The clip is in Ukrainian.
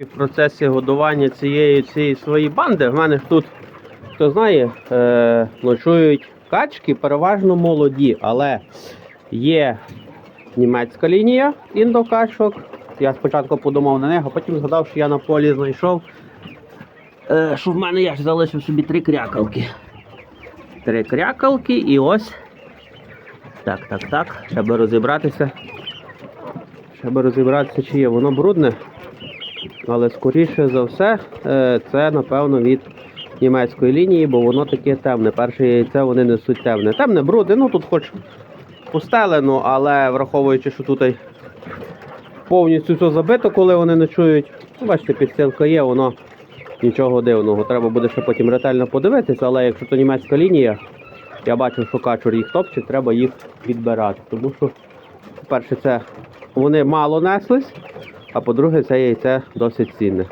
В процесі годування цієї цієї своєї банди в мене тут, хто знає, е, ночують качки, переважно молоді, але є німецька лінія індокачок. Я спочатку подумав на них, а потім згадав, що я на полі знайшов. Е, що в мене я ж залишив собі три крякалки. Три крякалки і ось. Так, так, так. Треба розібратися. Треба розібратися, чи є воно брудне. Але скоріше за все, е, це напевно від німецької лінії, бо воно таке темне. Перше яйце вони несуть темне. Темне бруди, ну тут хоч постелено, але враховуючи, що тут повністю все забито, коли вони ночують. Ну, Бачите, підстилка є, воно нічого дивного. Треба буде ще потім ретельно подивитися, але якщо то німецька лінія, я бачив, що качур їх топче, треба їх відбирати. Тому що, по-перше, це вони мало неслись, а по-друге, це яйце досить цінне.